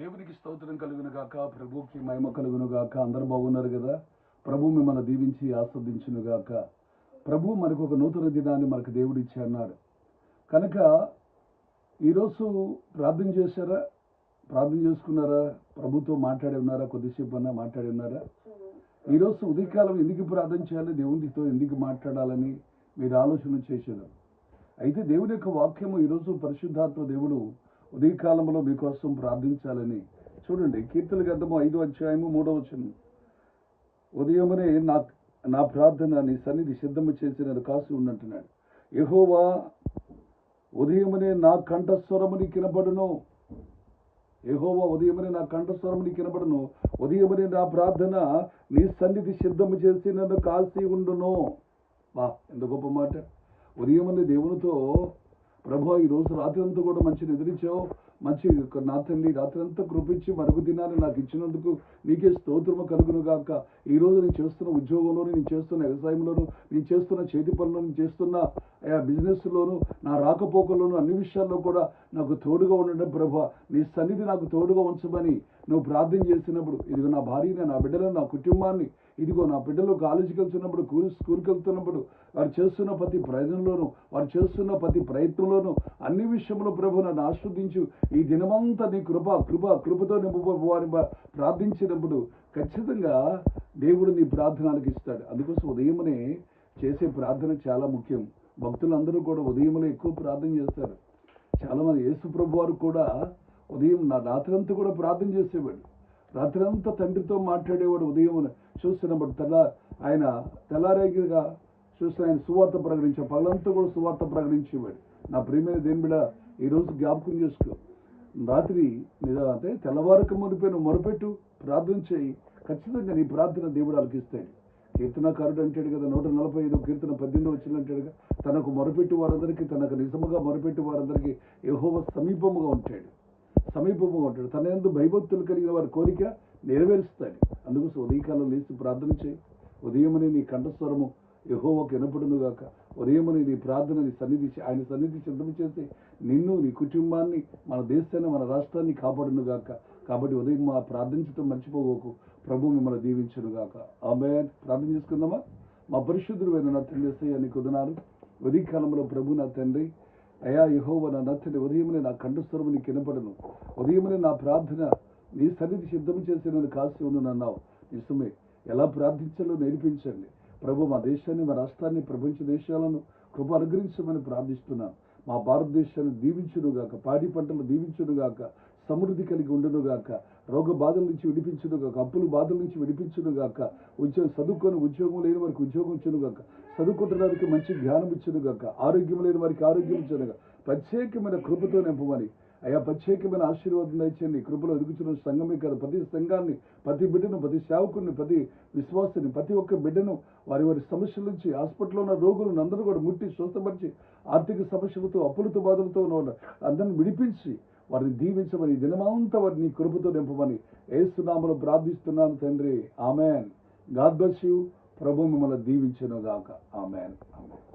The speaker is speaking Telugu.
దేవునికి స్తోత్రం కలుగును గాక ప్రభుకి మహిమ కలుగును గాక. అందరు బాగున్నారు కదా? ప్రభు మిమ్మల్ని దీవించి ఆస్వాదించును గాక. ప్రభు మనకు ఒక నూతన దినాన్ని మనకు దేవుడు ఇచ్చి అన్నాడు కనుక ఈరోజు ప్రార్థన చేశారా? ప్రార్థన చేసుకున్నారా? ప్రభుతో మాట్లాడి ఉన్నారా? కొద్దిసేపు అన్నా మాట్లాడి ఉన్నారా? ఈరోజు ఉదయకాలం ఎందుకు ప్రార్థన చేయాలి? దేవునితో ఎందుకు మాట్లాడాలని మీరు ఆలోచన చేశారు అయితే దేవుని యొక్క వాక్యము ఈరోజు పరిశుద్ధాత్మ దేవుడు ఉదయకాలంలో మీకోసం ప్రార్థించాలని చూడండి కీర్తన గ్రంథము ఐదు అధ్యాయము మూడవ వచనం. ఉదయమునే నా నా ప్రార్థన నీ సన్నిధి సిద్ధము చేసి నేను కాసి ఉండంటున్నాడు. యహోవా ఉదయమునే నా కంఠస్వరముని కినబడును. యహోవా ఉదయమునే నా కంఠస్వరముని కినబడును. ఉదయమునే నా ప్రార్థన నీ సన్నిధి సిద్ధము చేసి నన్ను కాసి ఉండును. వా ఎంత గొప్ప మాట. ఉదయమునే దేవునితో ప్రభా ఈరోజు రోజు రాత్రి అంతా కూడా మంచి నిద్రించావు. మంచి నా తల్లి రాత్రి అంతా కృపించి మరుగు దినాన్ని నాకు ఇచ్చినందుకు నీకే స్తోత్రము కలుగును గాక. ఈ రోజు నేను చేస్తున్న ఉద్యోగంలోను నేను చేస్తున్న వ్యవసాయంలోను నేను చేస్తున్న చేతి పనులు నేను చేస్తున్న ఆ, బిజినెస్లోను నా రాకపోకల్లోను అన్ని విషయాల్లో కూడా నాకు తోడుగా ఉండడం ప్రభా. నీ సన్నిధి నాకు తోడుగా ఉంచమని నువ్వు ప్రార్థన చేసినప్పుడు ఇదిగో నా భార్యని నా బిడ్డలను నా కుటుంబాన్ని ఇదిగో నా బిడ్డలు కాలేజీకి వెళ్తున్నప్పుడు కూలి స్కూల్కి వెళ్తున్నప్పుడు వారు చేస్తున్న ప్రతి ప్రయత్నంలోనూ వారు చేస్తున్న ప్రతి ప్రయత్నంలోనూ అన్ని విషయంలో ప్రభు నన్ను ఆస్వాదించు. ఈ దినమంతా నీ కృప కృప కృపతో నింపబోని వారిని ప్రార్థించినప్పుడు ఖచ్చితంగా దేవుడు నీ ప్రార్థన ఆలకిస్తాడు అందుకోసం ఉదయమునే చేసే ప్రార్థన చాలా ముఖ్యం. భక్తులందరూ కూడా ఉదయములో ఎక్కువ ప్రార్థన చేస్తారు. చాలామంది యేసు ప్రభు వారు కూడా ఉదయం నా రాత్రంతా కూడా ప్రార్థన చేసేవాడు రాత్రంతా తండ్రితో మాట్లాడేవాడు ఉదయం చూస్తున్నప్పుడు తెల్ల ఆయన తెల్లారేగిగా చూస్తే ఆయన సువార్త ప్రకటించే పగలంతా కూడా సువార్త ప్రకటించేవాడు. నా ప్రియమైన దేని బిడ ఈరోజు జ్ఞాపకం చేసుకో. రాత్రి అంటే తెల్లవారక మునిపోయిన మొరపెట్టు ప్రార్థన చేయి. ఖచ్చితంగా నీ ప్రార్థన దేవుడు ఆలకిస్తాడు. కీర్తనకారుడు అంటాడు కదా నూట నలభై ఐదు కీర్తన పద్దెనిమిది వచ్చిన అంటాడుగా తనకు మొరపెట్టి వారందరికీ తనకు నిజముగా మొరపెట్టి వారందరికీ యహోవ సమీపముగా ఉంటాడు. సమీపంగా ఉంటాడు. తన ఎందు భయభక్తులు కలిగిన వారి కోరిక నెరవేరుస్తాడు. అందుకోసం ఉదయకాలం లేచి ప్రార్థన చేయి. ఉదయమని నీ కంఠస్వరము యహోవకు వినపడునుగాక ఉదయమని నీ ప్రార్థనని సన్నిధి ఆయన సన్నిధి సిద్ధం చేసి నిన్ను నీ కుటుంబాన్ని మన దేశాన్ని మన రాష్ట్రాన్ని కాపాడునుగాక కాబట్టి ఉదయం మా ప్రార్థించటం మర్చిపోకు ప్రభు మిమ్మల్ని దీవించనుగాక ఆమె ప్రార్థన చేసుకుందామా? మా పరిశుద్ధుడు అయిన నా తండ్రి ఎస్ఐ నీకు ఉదనాలు ఉదయకాలంలో ప్రభు నా తండ్రి అయా యహోవ నా నచ్చని ఉదయమునే నా కంఠస్వరము నీకు వినపడను ఉదయమునే నా ప్రార్థన నీ సన్నిధి సిద్ధం చేసి నేను కాసి ఉన్నావు నిజమే ఎలా ప్రార్థించాలో నేర్పించండి. ప్రభు మా దేశాన్ని మా రాష్ట్రాన్ని ప్రపంచ దేశాలను కృప అనుగ్రహించమని ప్రార్థిస్తున్నాను. మా భారతదేశాన్ని దీవించునుగాక పాడి పంటలు దీవించునుగాక సమృద్ధి కలిగి ఉండునుగాక రోగ బాధల నుంచి విడిపించునుగాక అప్పుల బాధల నుంచి విడిపించునుగాక ఉద్యోగం చదువుకొని ఉద్యోగం లేని వారికి ఉద్యోగం ఇచ్చునుగాక చదువుకుంటున్న మంచి జ్ఞానం ఇచ్చునుగాక ఆరోగ్యం లేని వారికి ఆరోగ్యం ఇచ్చునుగా ప్రత్యేకమైన కృపతో నింపమని అయ్యా ప్రత్యేకమైన ఆశీర్వాదం దయచేయండి. కృపలో ఎదుగుతున్న సంఘమే కాదు ప్రతి సంఘాన్ని ప్రతి బిడ్డను ప్రతి సేవకుని ప్రతి విశ్వాసాన్ని ప్రతి ఒక్క బిడ్డను వారి వారి సమస్యల నుంచి హాస్పిటల్లో ఉన్న రోగులను అందరూ కూడా ముట్టి స్వస్థపరిచి ఆర్థిక సమస్యలతో అప్పులతో బాధలతో ఉన్న అందరిని విడిపించి వారిని దీవించమని ఈ దినమంతా వారిని కృపతో నింపమని ఏసునామలో ప్రార్థిస్తున్నాను తండ్రి. ఆమెన్. God bless you. ప్రభు మిమ్మల్ని దీవించను గాక. ఆమెన్. ఆమెన్.